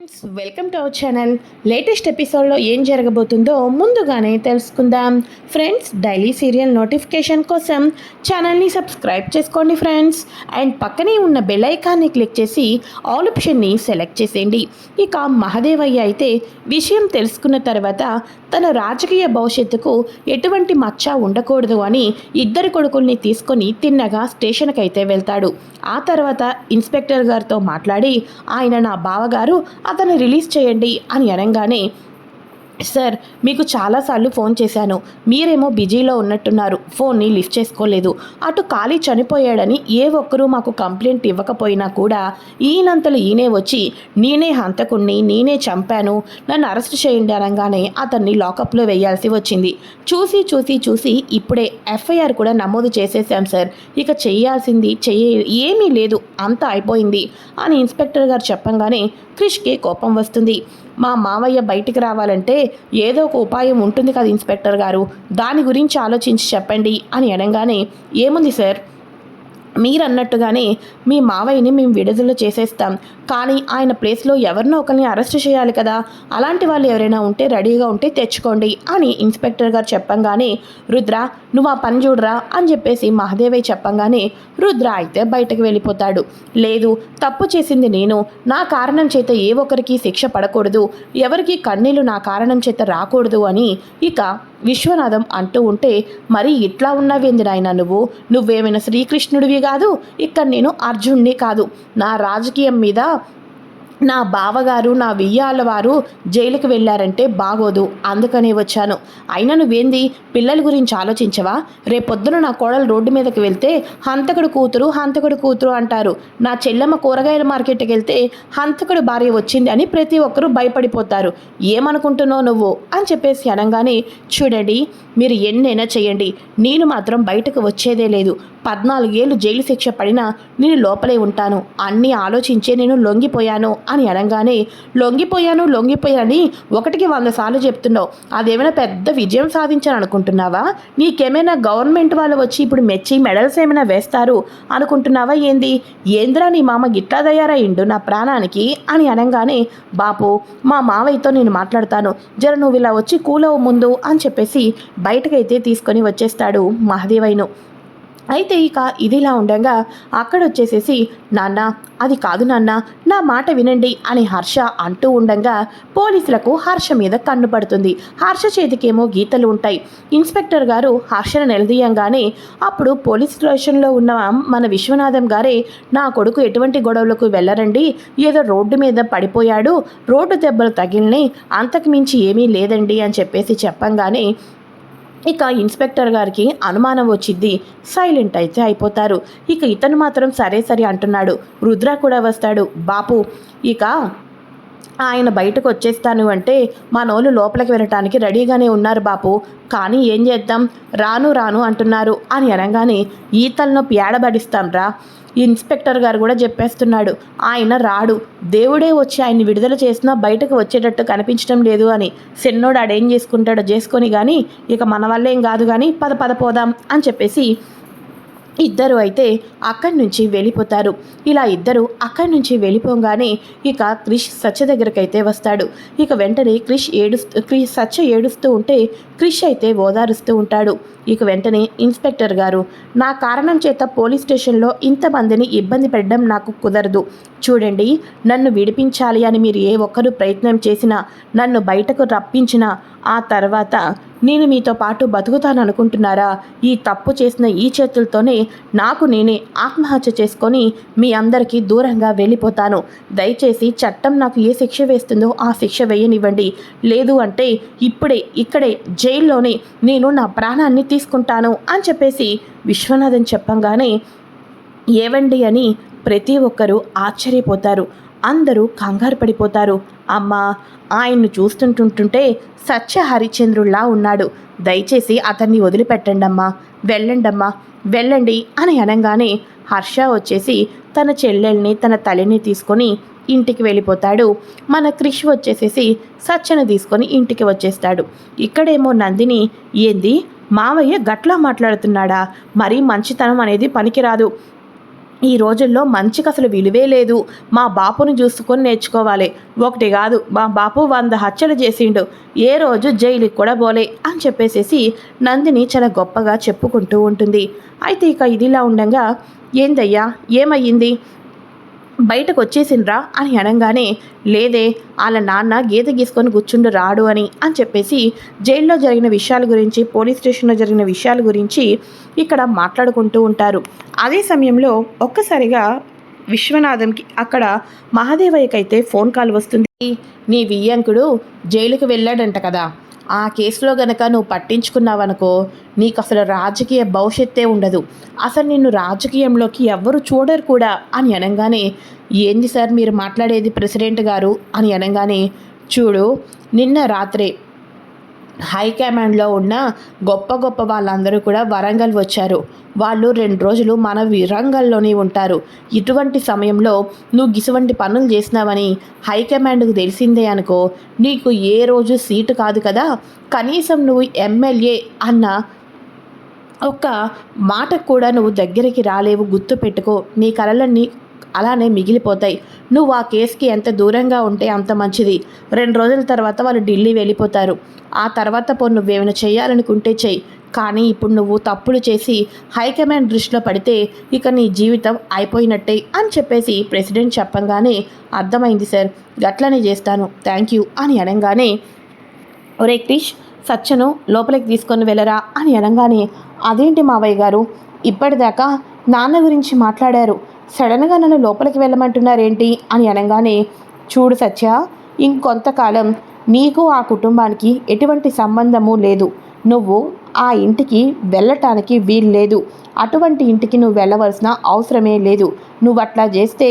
Friends, welcome to our channel latest ఎపిసోడ్లో ఏం జరగబోతుందో ముందుగానే తెలుసుకుందాం. ఫ్రెండ్స్ డైలీ సీరియల్ నోటిఫికేషన్ కోసం ఛానల్ని సబ్స్క్రైబ్ చేసుకోండి ఫ్రెండ్స్ అండ్ పక్కనే ఉన్న బెల్ ఐకాన్ని క్లిక్ చేసి ఆల్ ఆప్షన్ని సెలెక్ట్ చేసేయండి. ఇక మహదేవయ్య అయితే విషయం తెలుసుకున్న తర్వాత తన రాజకీయ భవిష్యత్తుకు ఎటువంటి మచ్చ ఉండకూడదు అని ఇద్దరు కొడుకుల్ని తీసుకొని తిన్నగా స్టేషన్కి అయితే వెళ్తాడు. ఆ తర్వాత ఇన్స్పెక్టర్ గారితో మాట్లాడి ఆయన నా బావగారు అతన్ని రిలీజ్ చేయండి అని అనగానే సార్ మీకు చాలాసార్లు ఫోన్ చేశాను. మీరేమో బిజీలో ఉన్నట్టున్నారు. ఫోన్ని లిఫ్ట్ చేసుకోలేదు. అటు ఖాళీ చనిపోయాడని ఏ ఒక్కరూ మాకు కంప్లైంట్ ఇవ్వకపోయినా కూడా ఈయనంతలు ఈయనే వచ్చి నేనే హంతకుణ్ణి నేనే చంపాను. నన్ను అరెస్ట్ చేయండి అనగానే అతన్ని లాకప్లో వేయాల్సి వచ్చింది. చూసి చూసి చూసి ఇప్పుడే ఎఫ్ఐఆర్ కూడా నమోదు చేసేసాం సార్. ఇక చేయాల్సింది చెయ్య ఏమీ లేదు. అంతా అయిపోయింది అని ఇన్స్పెక్టర్ గారు చెప్పంగానే క్రిష్కి కోపం వస్తుంది. మా మావయ్య బయటికి రావాలంటే ఏదో ఒక ఉపాయం ఉంటుంది కదా ఇన్స్పెక్టర్ గారు. దాని గురించి ఆలోచించి చెప్పండి అని అనగానే ఏముంది సార్? మీరన్నట్టుగానే మీ మావయ్యని మేము విడుదల చేసేస్తాం. కానీ ఆయన ప్లేస్లో ఎవరినో ఒకరిని అరెస్ట్ చేయాలి కదా. అలాంటి వాళ్ళు ఎవరైనా ఉంటే రెడీగా ఉంటే తెచ్చుకోండి అని ఇన్స్పెక్టర్ గారు చెప్పంగానే రుద్ర నువ్వు ఆ పని చూడరా అని చెప్పేసి మహదేవయ్య చెప్పంగానే రుద్ర అయితే బయటకు వెళ్ళిపోతాడు. లేదు తప్పు చేసింది నేను. నా కారణం చేత ఏ ఒక్కరికి శిక్ష పడకూడదు. ఎవరికి కన్నీళ్ళు నా కారణం చేత రాకూడదు అని ఇక విశ్వనాథం అంటూ ఉంటే మరి ఇట్లా ఉన్నావేంది నాయన నువ్వు? నువ్వేమైనా శ్రీకృష్ణుడివి కాదు? ఇక్కడ నేను అర్జున్ని కాదు. నా రాజకీయం మీద నా బావగారు నా వెయ్యాల వారు జైలుకు వెళ్ళారంటే బాగోదు. అందుకనే వచ్చాను. అయినా నువ్వేంది? పిల్లల గురించి ఆలోచించవా? రేపొద్దున నా కోడలు రోడ్డు మీదకి వెళ్తే హంతకుడు కూతురు హంతకుడు కూతురు అంటారు. నా చెల్లెమ్మ కూరగాయల మార్కెట్కి వెళ్తే హంతకుడు భార్య వచ్చింది అని ప్రతి ఒక్కరూ భయపడిపోతారు. ఏమనుకుంటున్నావు నువ్వు? అని చెప్పేసి అనగానే చూడండి మీరు ఎన్నైనా చేయండి. నేను మాత్రం బయటకు వచ్చేదే లేదు. పద్నాలుగేళ్ళు జైలు శిక్ష పడినా నేను లోపలే ఉంటాను. అన్నీ ఆలోచించే నేను లొంగిపోయాను అని అనగానే లొంగిపోయాను లొంగిపోయానని ఒకటికి వంద సార్లు చెప్తున్నావు. అదేమైనా పెద్ద విజయం సాధించాను అనుకుంటున్నావా? నీకేమైనా గవర్నమెంట్ వాళ్ళు వచ్చి ఇప్పుడు మెచ్చి మెడల్స్ ఏమైనా వేస్తారు అనుకుంటున్నావా ఏంది? ఏంద్రా నీ మామ గిట్లా తయారయ్యిండు నా ప్రాణానికి? అని అనగానే బాపు మా మావయ్యతో నేను మాట్లాడతాను. జర నువ్వు ఇలా వచ్చి కూలవు ముందు అని చెప్పేసి బయటకైతే తీసుకొని వచ్చేస్తాడు మహదేవయ్యను అయితే ఇక ఇదిలా ఉండగా అక్కడ వచ్చేసేసి నాన్న అది కాదు నాన్న నా మాట వినండి అని హర్ష అంటూ ఉండగా పోలీసులకు హర్ష మీద కన్ను పడుతుంది. హర్ష చేతికేమో గీతలు ఉంటాయి. ఇన్స్పెక్టర్ గారు హర్షను నిలదీయంగానే అప్పుడు పోలీస్ స్టేషన్లో ఉన్న మన విశ్వనాథం గారే నా కొడుకు ఎటువంటి గొడవలకు వెళ్ళరండి? ఏదో రోడ్డు మీద పడిపోయాడు. రోడ్డు దెబ్బలు తగిలినాయి అంతకు మించి ఏమీ లేదండి అని చెప్పేసి చెప్పంగానే ఇక ఇన్స్పెక్టర్ గారికి అనుమానం వచ్చింది. సైలెంట్ అయితే అయిపోతారు. ఇక ఇతను మాత్రం సరే సరే అంటున్నాడు. రుద్ర కూడా వస్తాడు. బాపు ఇక ఆయన బయటకు వచ్చేస్తాను అంటే మనోళ్ళు లోపలికి వెళ్ళటానికి రెడీగానే ఉన్నారు బాపు. కానీ ఏం చేద్దాం? రాను రాను అంటున్నారు. అని అనగానే ఈ తలనొప్పి ఏడబడిస్తాం రా. ఇన్స్పెక్టర్ గారు కూడా చెప్పేస్తున్నాడు. ఆయన రాడు. దేవుడే వచ్చి ఆయన్ని విడుదల చేసినా బయటకు వచ్చేటట్టు కనిపించడం లేదు అని. సెన్నోడు ఆడేం చేసుకుంటాడో చేసుకొని కానీ ఇక మన వల్ల ఏం కాదు కానీ పద పద పోదాం అని చెప్పేసి ఇద్దరు అయితే అక్కడి నుంచి వెళ్ళిపోతారు. ఇలా ఇద్దరు అక్కడి నుంచి వెళ్ళిపోగానే ఇక క్రిష్ సత్య దగ్గరకైతే వస్తాడు. ఇక వెంటనే క్రిష్ ఏడుస్తూ క్రిష్ సత్య ఏడుస్తూ ఉంటే క్రిష్ అయితే ఓదారుస్తూ ఉంటాడు. ఇక వెంటనే ఇన్స్పెక్టర్ గారు నా కారణం చేత పోలీస్ స్టేషన్లో ఇంతమందిని ఇబ్బంది పెట్టడం నాకు కుదరదు. చూడండి నన్ను విడిపించాలి అని మీరు ఏ ఒక్కరు ప్రయత్నం చేసినా నన్ను బయటకు రప్పించినా ఆ తర్వాత నేను మీతో పాటు బతుకుతాననుకుంటున్నారా? ఈ తప్పు చేసిన ఈ చేతులతోనే నాకు నేనే ఆత్మహత్య చేసుకొని మీ అందరికీ దూరంగా వెళ్ళిపోతాను. దయచేసి చట్టం నాకు ఏ శిక్ష వేస్తుందో ఆ శిక్ష వేయనివ్వండి. లేదు అంటే ఇప్పుడే ఇక్కడే జైల్లోనే నేను నా ప్రాణాన్ని తీసుకుంటాను అని చెప్పేసి విశ్వనాథన్ చెప్పంగానే ఏవండి అని ప్రతి ఒక్కరూ ఆశ్చర్యపోతారు. అందరూ కంగారు పడిపోతారు. అమ్మా ఆయన్ను చూస్తుంటుంటుంటే సత్య హరిచంద్రుల్లా ఉన్నాడు. దయచేసి అతన్ని వదిలిపెట్టండమ్మా. వెళ్ళండమ్మా. వెళ్ళండి అని అనగానే హర్ష వచ్చేసి తన చెల్లెల్ని తన తల్లిని తీసుకొని ఇంటికి వెళ్ళిపోతాడు. మన క్రిష్ వచ్చేసేసి సత్యను తీసుకొని ఇంటికి వచ్చేస్తాడు. ఇక్కడేమో నందిని ఏంది? మావయ్య గట్లా మాట్లాడుతున్నాడా? మరీ మంచితనం అనేది పనికిరాదు. ఈ రోజుల్లో మంచికి అసలు విలువే లేదు. మా బాపుని చూసుకొని నేర్చుకోవాలి. ఒకటి కాదు మా బాపు వంద హత్యలు చేసిండు. ఏ రోజు జైలుకి కూడా పోలే అని చెప్పేసేసి నందిని చాలా గొప్పగా చెప్పుకుంటూ ఉంటుంది. అయితే ఇక ఇదిలా ఉండగా ఏందయ్యా? ఏమయ్యింది? బయటకు వచ్చేసిండ్రా అని అనగానే లేదే వాళ్ళ నాన్న గీత గీసుకొని కూర్చుండు రాడు అని అని చెప్పేసి జైల్లో జరిగిన విషయాల గురించి పోలీస్ స్టేషన్లో జరిగిన విషయాల గురించి ఇక్కడ మాట్లాడుకుంటూ ఉంటారు. అదే సమయంలో ఒక్కసారిగా విశ్వనాథంకి అక్కడ మహాదేవయ్యకైతే ఫోన్ కాల్ వస్తుంది. నీ వియ్యంకుడు జైలుకు వెళ్ళాడంట కదా ఆ కేసులో గనక నువ్వు పట్టించుకున్నావనుకో నీకు అసలు రాజకీయ భవిష్యత్తే ఉండదు. అసలు నిన్ను రాజకీయంలోకి ఎవ్వరు చూడరు కూడా అని అనగానే ఏంది సార్ మీరు మాట్లాడేది ప్రెసిడెంట్ గారు? అని అనగానే చూడు నిన్న రాత్రే హైకమాండ్లో ఉన్న గొప్ప గొప్ప వాళ్ళందరూ కూడా వరంగల్ వచ్చారు. వాళ్ళు రెండు రోజులు మన వరంగల్లోనే ఉంటారు. ఇటువంటి సమయంలో నువ్వు గిసువంటి పనులు చేసినావని హైకమాండ్కు తెలిసిందే అనుకో నీకు ఏ రోజు సీటు కాదు కదా. కనీసం నువ్వు ఎమ్మెల్యే అన్న ఒక్క మాటకు కూడా నువ్వు దగ్గరికి రాలేవు. గుర్తు పెట్టుకో నీ కలలన్నీ అలానే మిగిలిపోతాయి. నువ్వు ఆ కేసుకి ఎంత దూరంగా ఉంటే అంత మంచిది. రెండు రోజుల తర్వాత వాళ్ళు ఢిల్లీ వెళ్ళిపోతారు. ఆ తర్వాత పో నువ్వేమైనా చేయాలనుకుంటే చెయ్యి కానీ ఇప్పుడు నువ్వు తప్పులు చేసి హైకమాండ్ దృష్టిలో పడితే ఇక నీ జీవితం అయిపోయినట్టే అని చెప్పేసి ప్రెసిడెంట్ చెప్పంగానే అర్థమైంది సార్. గట్లనే చేస్తాను. థ్యాంక్ యూ అని అనగానే ఒరే క్రిష్ సచ్చను లోపలికి తీసుకొని వెళ్ళరా అని అనగానే అదేంటి మావయ్య గారు? ఇప్పటిదాకా నాన్న గురించి మాట్లాడారు. సడన్గా నన్ను లోపలికి వెళ్ళమంటున్నారేంటి అని అనగానే చూడు సత్య ఇంకొంతకాలం నీకు ఆ కుటుంబానికి ఎటువంటి సంబంధము లేదు. నువ్వు ఆ ఇంటికి వెళ్ళటానికి వీలు లేదు అటువంటి ఇంటికి నువ్వు వెళ్ళవలసిన అవసరమే లేదు. నువ్వు అట్లా చేస్తే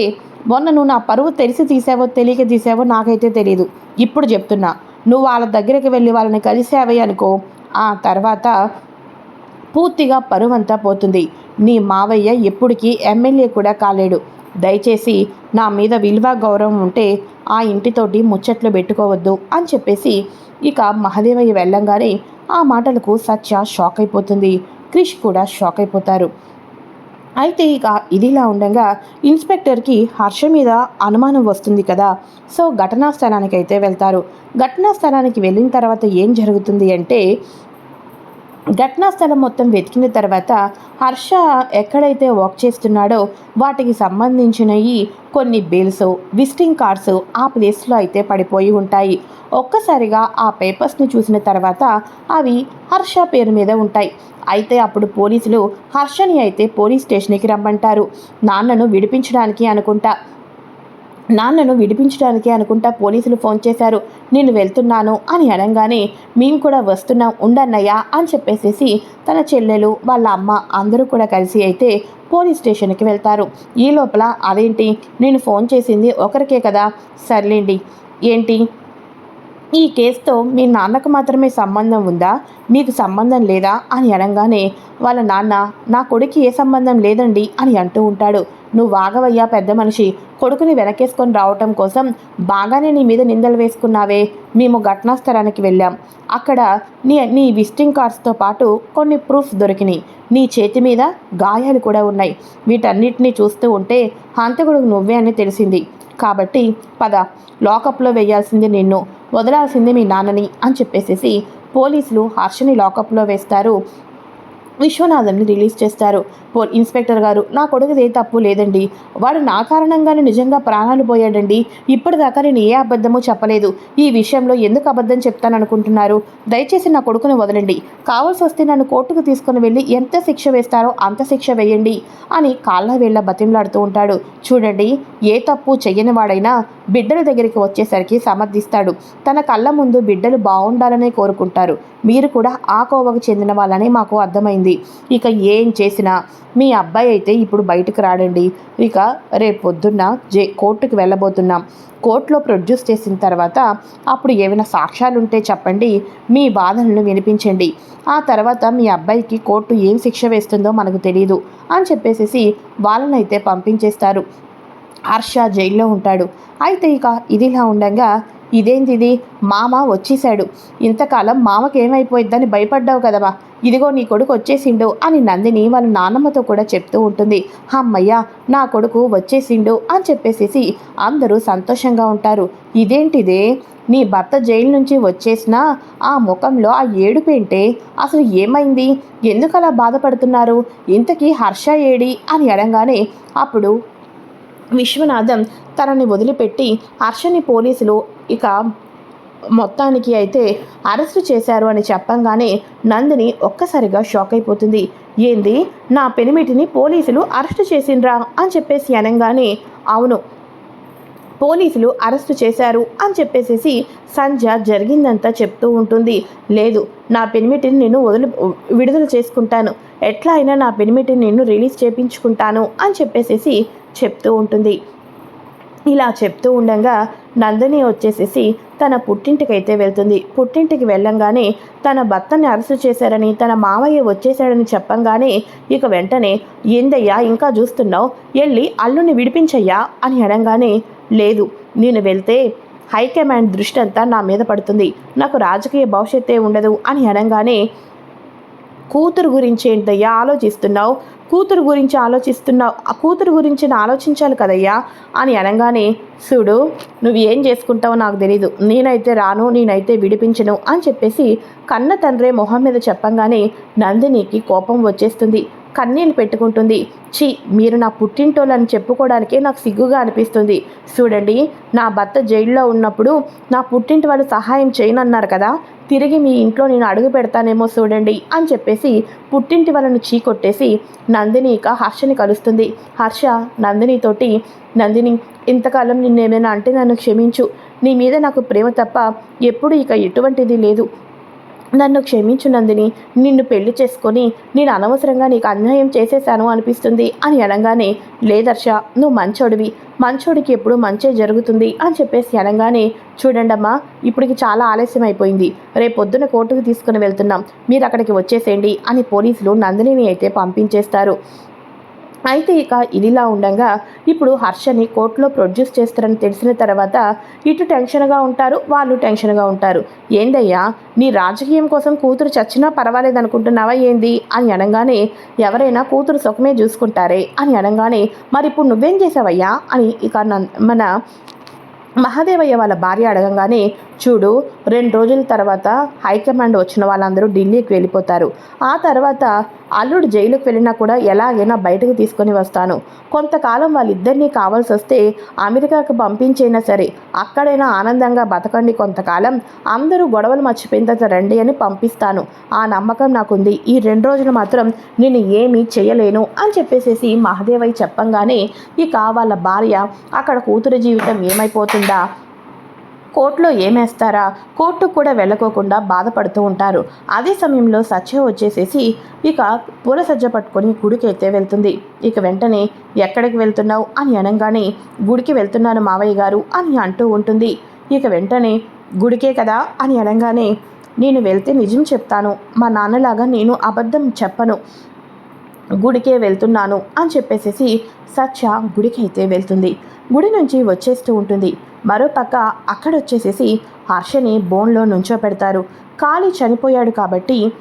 మొన్న నువ్వు నా పరువు తెలిసి తీసావో తెలియక తీసావో నాకైతే తెలియదు ఇప్పుడు చెప్తున్నా నువ్వు వాళ్ళ దగ్గరికి వెళ్ళి వాళ్ళని కలిసావే అనుకో. ఆ తర్వాత పూర్తిగా పరువంతా పోతుంది. నీ మావయ్య ఎప్పటికీ ఎమ్మెల్యే కూడా కాలేడు. దయచేసి నా మీద విలువ గౌరవం ఉంటే ఆ ఇంటితోటి ముచ్చట్లు పెట్టుకోవద్దు అని చెప్పేసి ఇక మహదేవయ్య వెళ్ళంగానే ఆ మాటలకు సత్య షాక్ అయిపోతుంది. క్రిష్ కూడా షాక్ అయిపోతారు. అయితే ఇక ఇదిలా ఉండగా ఇన్స్పెక్టర్కి హర్ష మీద అనుమానం వస్తుంది కదా. సో ఘటనా స్థలానికి అయితే వెళ్తారు. ఘటనా స్థలానికి వెళ్ళిన తర్వాత ఏం జరుగుతుంది అంటే ఘటనా స్థలం మొత్తం వెతికిన తర్వాత హర్ష ఎక్కడైతే వర్క్ చేస్తున్నాడో వాటికి సంబంధించినవి కొన్ని బిల్స్ విజిటింగ్ కార్డ్స్ ఆ ప్లేస్లో అయితే పడిపోయి ఉంటాయి. ఒక్కసారిగా ఆ పేపర్స్ని చూసిన తర్వాత అవి హర్ష పేరు మీద ఉంటాయి. అయితే అప్పుడు పోలీసులు హర్షని అయితే పోలీస్ స్టేషన్కి రమ్మంటారు. నాన్నను విడిపించడానికి అనుకుంటా. నాన్నను విడిపించడానికి అనుకుంటా పోలీసులు ఫోన్ చేశారు. నేను వెళ్తున్నాను అని అనగానే మేము కూడా వస్తున్నాం ఉండన్నయ్యా అని చెప్పేసేసి తన చెల్లెలు వాళ్ళ అమ్మ అందరూ కూడా కలిసి అయితే పోలీస్ స్టేషన్కి వెళ్తారు. ఈ లోపల అదేంటి? నేను ఫోన్ చేసింది ఒకరికే కదా? సర్లేండి. ఏంటి? ఈ కేసుతో మీ నాన్నకు మాత్రమే సంబంధం ఉందా? మీకు సంబంధం లేదా? అని అనగానే వాళ్ళ నాన్న నా కొడుకు ఏ సంబంధం లేదండి అని అంటూ ఉంటాడు. నువ్వు వాగవయ్యా పెద్ద మనిషి. కొడుకుని వెనకేసుకొని రావటం కోసం బాగానే నీ మీద నిందలు వేసుకున్నావే. మేము ఘటనాస్థలానికి వెళ్ళాం. అక్కడ నీ నీ విజిటింగ్ కార్డ్స్తో పాటు కొన్ని ప్రూఫ్స్ దొరికినాయి. నీ చేతి మీద గాయాలు కూడా ఉన్నాయి. వీటన్నిటిని చూస్తూ ఉంటే హంతకుడు నువ్వే అని తెలిసింది. కాబట్టి పద లాకప్లో వేయాల్సింది నిన్ను. వదలాల్సింది మీ నాన్నని అని చెప్పేసేసి పోలీసులు హర్షని లాకప్లో వేస్తారు. విశ్వనాథన్ని రిలీజ్ చేస్తారు. పో ఇన్స్పెక్టర్ గారు నా కొడుకుది ఏ తప్పు లేదండి. వాడు నా కారణంగానే నిజంగా ప్రాణాలు పోయాడండి. ఇప్పటిదాకా నేను ఏ అబద్ధమో చెప్పలేదు. ఈ విషయంలో ఎందుకు అబద్ధం చెప్తాననుకుంటున్నారు? దయచేసి నా కొడుకుని వదలండి. కావాల్సి వస్తే నన్ను కోర్టుకు తీసుకుని వెళ్ళి ఎంత శిక్ష వేస్తారో అంత శిక్ష వేయండి అని కాళ్ళ వేళ్ళ బతిమలాడుతూ ఉంటాడు. చూడండి ఏ తప్పు చెయ్యని వాడైనా బిడ్డల దగ్గరికి వచ్చేసరికి సమర్థిస్తాడు. తన కళ్ళ ముందు బిడ్డలు బాగుండాలనే కోరుకుంటారు. మీరు కూడా ఆ కోవకు చెందిన వాళ్ళని మాకు అర్థమైంది. ఇక ఏం చేసినా మీ అబ్బాయి అయితే ఇప్పుడు బయటకు రాడండి. ఇక రేపు పొద్దున్న జే కోర్టుకు వెళ్ళబోతున్నాం. కోర్టులో ప్రొడ్యూస్ చేసిన తర్వాత అప్పుడు ఏమైనా సాక్ష్యాలు ఉంటే చెప్పండి. మీ బాధలను వినిపించండి. ఆ తర్వాత మీ అబ్బాయికి కోర్టు ఏం శిక్ష వేస్తుందో మనకు తెలియదు అని చెప్పేసి వాళ్ళనైతే పంపించేస్తారు. హర్ష జైల్లో ఉంటాడు. అయితే ఇక ఇదిలా ఉండగా ఇదేంది ఇది మామ వచ్చేసాడు ఇంతకాలం మామకి ఏమైపోయిద్దని భయపడ్డావు కదవా ఇదిగో నీ కొడుకు వచ్చేసిండు అని నందిని వాళ్ళ నాన్నమ్మతో కూడా చెప్తూ ఉంటుంది. అమ్మయ్య నా కొడుకు వచ్చేసిండు అని చెప్పేసేసి అందరూ సంతోషంగా ఉంటారు. ఇదేంటిదే? నీ భర్త జైలు నుంచి వచ్చేసినా ఆ ముఖంలో ఆ ఏడుపేంటే అసలు ఏమైంది? ఎందుకలా బాధపడుతున్నారు? ఇంతకీ హర్ష ఏడి? అని అడగానే అప్పుడు విశ్వనాథం తనని వదిలిపెట్టి హర్షని పోలీసులు ఇక మొత్తానికి అయితే అరెస్టు చేశారు అని చెప్పంగానే నందిని ఒక్కసారిగా షాక్ అయిపోతుంది. ఏంది? నా పెనిమిటిని పోలీసులు అరెస్టు చేసిండ్రా అని చెప్పేసి అనగానే అవును పోలీసులు అరెస్టు చేశారు అని చెప్పేసేసి సంధ్య జరిగిందంతా చెప్తూ ఉంటుంది. లేదు నా పెనిమిటిని నేను వదిలి విడుదల చేసుకుంటాను. ఎట్లా అయినా నా పెనిమిటిని నేను రిలీజ్ చేయించుకుంటాను అని చెప్పేసేసి చెప్తూ ఉంటుంది. ఇలా చెప్తూ ఉండగా నందిని వచ్చేసేసి తన పుట్టింటికైతే వెళ్తుంది. పుట్టింటికి వెళ్ళంగానే తన భర్తని అరెస్టు చేశారని తన మావయ్య వచ్చేసాడని చెప్పంగానే ఇక వెంటనే ఏందయ్యా ఇంకా చూస్తున్నావు? వెళ్ళి అల్లుని విడిపించయ్యా? అని అనగానే లేదు నేను వెళ్తే హైకమాండ్ దృష్టి అంతా నా మీద పడుతుంది. నాకు రాజకీయ భవిష్యత్తే ఉండదు అని అనగానే కూతురు గురించి ఏంటయ్యా ఆలోచిస్తున్నావు? కూతురు గురించి ఆలోచిస్తున్నావు? ఆ కూతురు గురించి ఆలోచించాలి కదయ్యా? అని అనగానే చూడు నువ్వు ఏం చేసుకుంటావో నాకు తెలీదు. నేనైతే రాను నేనైతే విడిపించను అని చెప్పేసి కన్న తండ్రే మొహం మీద చెప్పంగానే నందినికి కోపం వచ్చేస్తుంది. కన్నీళ్ళు పెట్టుకుంటుంది. ఛీ మీరు నా పుట్టింటోళ్ళని చెప్పుకోవడానికే నాకు సిగ్గుగా అనిపిస్తుంది. చూడండి నా భర్త జైల్లో ఉన్నప్పుడు నా పుట్టింటి వాళ్ళు సహాయం చేయనన్నారు కదా తిరిగి మీ ఇంట్లో నేను అడుగు పెడతానేమో చూడండి అని చెప్పేసి పుట్టింటి వాళ్ళని చీకొట్టేసి నందిని ఇక హర్షని కలుస్తుంది. హర్ష నందినితోటి నందిని ఇంతకాలం నిన్నేమైనా అంటే నన్ను క్షమించు. నీ మీద నాకు ప్రేమ తప్ప ఎప్పుడు ఇక ఎటువంటిది లేదు. నన్ను క్షమించు నందిని. నిన్ను పెళ్ళి చేసుకొని నేను అనవసరంగా నీకు అన్యాయం చేసేశాను అనిపిస్తుంది అని అనగానే లేదర్ష నువ్వు మంచోడివి. మంచోడికి ఎప్పుడు మంచే జరుగుతుంది అని చెప్పేసి అనగానే చూడండమ్మా ఇప్పటికి చాలా ఆలస్యం అయిపోయింది. రేపు పొద్దున కోర్టుకు తీసుకుని వెళ్తున్నాం. మీరు అక్కడికి వచ్చేసేయండి అని పోలీసులు నందినిని అయితే పంపించేస్తారు. అయితే ఇక ఇదిలా ఉండగా ఇప్పుడు హర్షని కోర్టులో ప్రొడ్యూస్ చేస్తారని తెలిసిన తర్వాత ఇటు టెన్షన్గా ఉంటారు వాళ్ళు టెన్షన్గా ఉంటారు. ఏందయ్యా నీ రాజకీయం కోసం కూతురు చచ్చినా పర్వాలేదు అనుకుంటున్నావా ఏంది? అని అనగానే ఎవరైనా కూతురు సుఖమే చూసుకుంటారే అని అనగానే మరి ఇప్పుడు నువ్వేం చేసావయ్యా? అని ఇక నన్- మన మహాదేవయ్య వాళ్ళ భార్య అడగంగానే చూడు రెండు రోజుల తర్వాత హైకమాండ్ వచ్చిన వాళ్ళందరూ ఢిల్లీకి వెళ్ళిపోతారు. ఆ తర్వాత అల్లుడు జైలుకి వెళ్ళినా కూడా ఎలాగైనా బయటకు తీసుకొని వస్తాను. కొంతకాలం వాళ్ళిద్దరినీ కావాల్సి వస్తే అమెరికాకు పంపించైనా సరే అక్కడైనా ఆనందంగా బతకండి కొంతకాలం. అందరూ గొడవలు మర్చిపోయిన తర్వాత రండి అని పంపిస్తాను. ఆ నమ్మకం నాకుంది. ఈ రెండు రోజులు మాత్రం నేను ఏమీ చేయలేను అని చెప్పేసేసి మహదేవయ్య చెప్పంగానే ఇక వాళ్ళ భార్య అక్కడ కూతురు జీవితం ఏమైపోతుందా? కోర్టులో ఏమేస్తారా? కోర్టుకు కూడా వెళ్ళకోకుండా బాధపడుతూ ఉంటారు. అదే సమయంలో సత్య వచ్చేసేసి ఇక పూల సజ్జ పట్టుకొని గుడికి అయితే వెళ్తుంది. ఇక వెంటనే ఎక్కడికి వెళ్తున్నావు? అని అనగానే గుడికి వెళ్తున్నాను మావయ్య గారు అని అంటూ ఉంటుంది. ఇక వెంటనే గుడికే కదా? అని అనగానే నేను వెళ్తే నిజం చెప్తాను. మా నాన్నలాగా నేను అబద్ధం చెప్పను. గుడికే వెళ్తున్నాను అని చెప్పేసేసి సత్య గుడికి అయితే వెళ్తుంది. గుడి నుంచి వచ్చేస్తూ ఉంటుంది. మరోపక్క అక్కడ వచ్చేసేసి హర్షని బోన్లో నుంచో పెడతారు కాళీ చనిపోయాడు కాబట్టి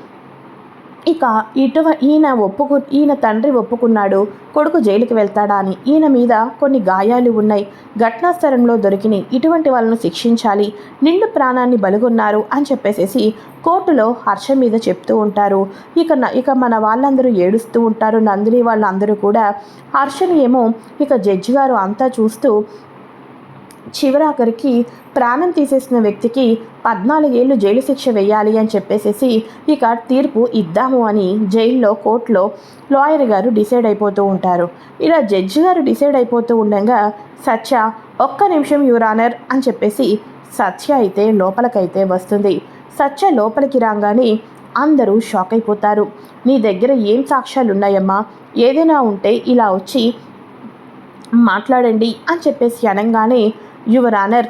ఇక ఇటువ ఈయన ఒప్పుకు ఈయన తండ్రి ఒప్పుకున్నాడు. కొడుకు జైలుకి వెళ్తాడా అని ఈయన మీద కొన్ని గాయాలు ఉన్నాయి. ఘటనాస్థలంలో దొరికినాయి ఇటువంటి వాళ్ళను శిక్షించాలి. నిండు ప్రాణాన్ని బలుగున్నారు అని చెప్పేసేసి కోర్టులో హర్ష మీద చెప్తూ ఉంటారు. ఇక ఇక మన వాళ్ళందరూ ఏడుస్తూ ఉంటారు. నందిని వాళ్ళందరూ కూడా హర్షని ఏమో ఇక జడ్జి గారు అంతా చూస్తూ చివరాఖరికి ప్రాణం తీసేసిన వ్యక్తికి పద్నాలుగేళ్ళు జైలు శిక్ష వేయాలి అని చెప్పేసేసి ఇక తీర్పు ఇద్దాము అని జైల్లో కోర్టులో లాయర్ గారు డిసైడ్ అయిపోతూ ఉంటారు. ఇలా జడ్జి గారు డిసైడ్ అయిపోతూ ఉండగా సత్య ఒక్క నిమిషం యువరానర్ అని చెప్పేసి సత్య అయితే లోపలికైతే వస్తుంది. సత్య లోపలికి రాగానే అందరూ షాక్ అయిపోతారు. నీ దగ్గర ఏం సాక్ష్యాలు ఉన్నాయమ్మా? ఏదైనా ఉంటే ఇలా వచ్చి మాట్లాడండి అని చెప్పేసి అనగానే యువర్ ఆనర్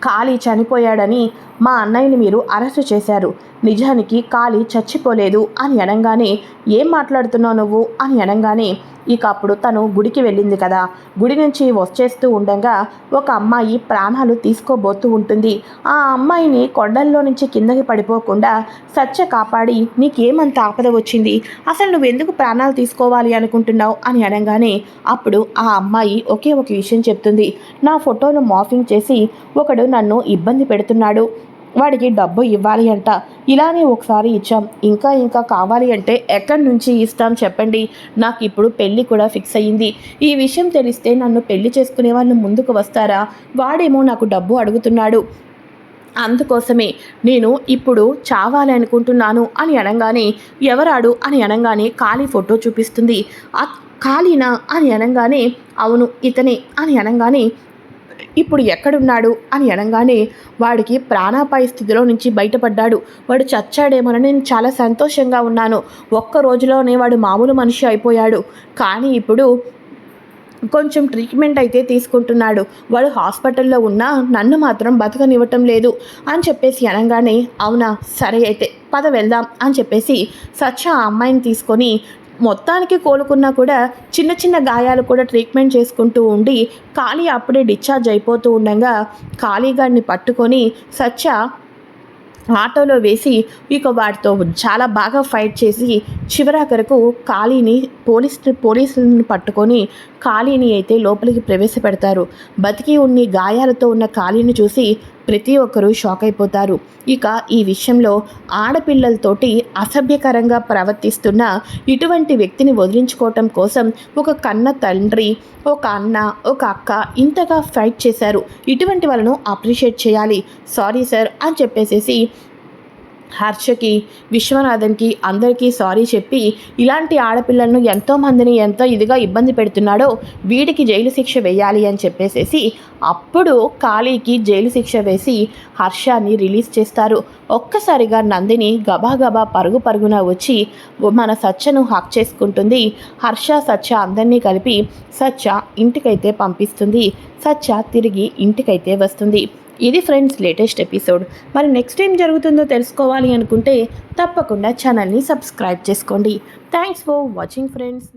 కాళీ చనిపోయాడని మా అన్నయ్యని మీరు అరెస్ట్ చేశారు. నిజానికి కాలి చచ్చిపోలేదు అని అనగానే ఏం మాట్లాడుతున్నావు నువ్వు? అని అనగానే ఇక అప్పుడు తను గుడికి వెళ్ళింది కదా. గుడి నుంచి వచ్చేస్తూ ఉండగా ఒక అమ్మాయి ప్రాణాలు తీసుకోబోతూ ఉంటుంది. ఆ అమ్మాయిని కొండల్లో నుంచి కిందకి పడిపోకుండా సత్య కాపాడి నీకేమంత ఆపద వచ్చింది? అసలు నువ్వు ఎందుకు ప్రాణాలు తీసుకోవాలి అనుకుంటున్నావు? అని అనగానే అప్పుడు ఆ అమ్మాయి ఒకే ఒక విషయం చెప్తుంది. నా ఫోటోను మాఫింగ్ చేసి ఒకడు నన్ను ఇబ్బంది పెడుతున్నాడు. వాడికి డబ్బు ఇవ్వాలి అంట. ఇలానే ఒకసారి ఇచ్చాం. ఇంకా ఇంకా కావాలి అంటే ఎక్కడి నుంచి ఇస్తాం చెప్పండి. నాకు ఇప్పుడు పెళ్ళి కూడా ఫిక్స్ అయ్యింది. ఈ విషయం తెలిస్తే నన్ను పెళ్ళి చేసుకునే వాళ్ళు ముందుకు వస్తారా? వాడేమో నాకు డబ్బు అడుగుతున్నాడు. అందుకోసమే నేను ఇప్పుడు చావాలి అనుకుంటున్నాను అని అనగానే ఎవరాడు అని అనగానే ఖాళీ ఫోటో చూపిస్తుంది. ఖాళీనా అని అనగానే అవును ఇతనే అని అనగానే ఇప్పుడు ఎక్కడున్నాడు అని అనగానే వాడికి ప్రాణాపాయ స్థితిలో నుంచి బయటపడ్డాడు. వాడు చచ్చాడేమోనని నేను చాలా సంతోషంగా ఉన్నాను. ఒక్క రోజులోనే వాడు మామూలు మనిషి అయిపోయాడు. కానీ ఇప్పుడు కొంచెం ట్రీట్మెంట్ అయితే తీసుకుంటున్నాడు. వాడు హాస్పిటల్లో ఉన్నా నన్ను మాత్రం బతకనివ్వటం లేదు అని చెప్పేసి అనగానే అవునా? సరే అయితే పద వెళ్దాం అని చెప్పేసి సత్య ఆ అమ్మాయిని తీసుకొని మొత్తానికి కోలుకున్నా కూడా చిన్న చిన్న గాయాలు కూడా ట్రీట్మెంట్ చేసుకుంటూ ఉండి ఖాళీ అప్పుడే డిశ్చార్జ్ అయిపోతూ ఉండగా ఖాళీగాడిని పట్టుకొని సత్య ఆటోలో వేసి ఇక వాటితో చాలా బాగా ఫైట్ చేసి చివరాఖరకు ఖాళీని పోలీస్ పోలీసులను పట్టుకొని ఖాళీని అయితే లోపలికి ప్రవేశపెడతారు. బతికి ఉన్ని గాయాలతో ఉన్న ఖాళీని చూసి ప్రతి ఒక్కరూ షాక్ అయిపోతారు. ఇక ఈ విషయంలో ఆడపిల్లలతోటి అసభ్యకరంగా ప్రవర్తిస్తున్న ఇటువంటి వ్యక్తిని వదిలించుకోవటం కోసం ఒక కన్న తండ్రి ఒక అన్న ఒక అక్క ఇంతగా ఫైట్ చేశారు. ఇటువంటి వాళ్ళను అప్రిషియేట్ చేయాలి. సారీ సార్ అని చెప్పేసేసి హర్షకి విశ్వనాథన్కి అందరికీ సారీ చెప్పి ఇలాంటి ఆడపిల్లలను ఎంతోమందిని ఎంతో ఇదిగా ఇబ్బంది పెడుతున్నాడో వీడికి జైలు శిక్ష వేయాలి అని చెప్పేసేసి అప్పుడు ఖాళీకి జైలు శిక్ష వేసి హర్షాన్ని రిలీజ్ చేస్తారు. ఒక్కసారిగా నందిని గబాగబా పరుగు పరుగున వచ్చి మన సత్యను హక్ చేసుకుంటుంది. హర్ష సత్య అందరినీ కలిపి సత్య ఇంటికైతే పంపిస్తుంది. సత్య తిరిగి ఇంటికైతే వస్తుంది. ఇది ఫ్రెండ్స్ లేటెస్ట్ ఎపిసోడ్. మరి నెక్స్ట్ ఏం జరుగుతుందో తెలుసుకోవాలి అనుకుంటే తప్పకుండా ఛానల్ని సబ్స్క్రైబ్ చేసుకోండి. Thanks for watching friends.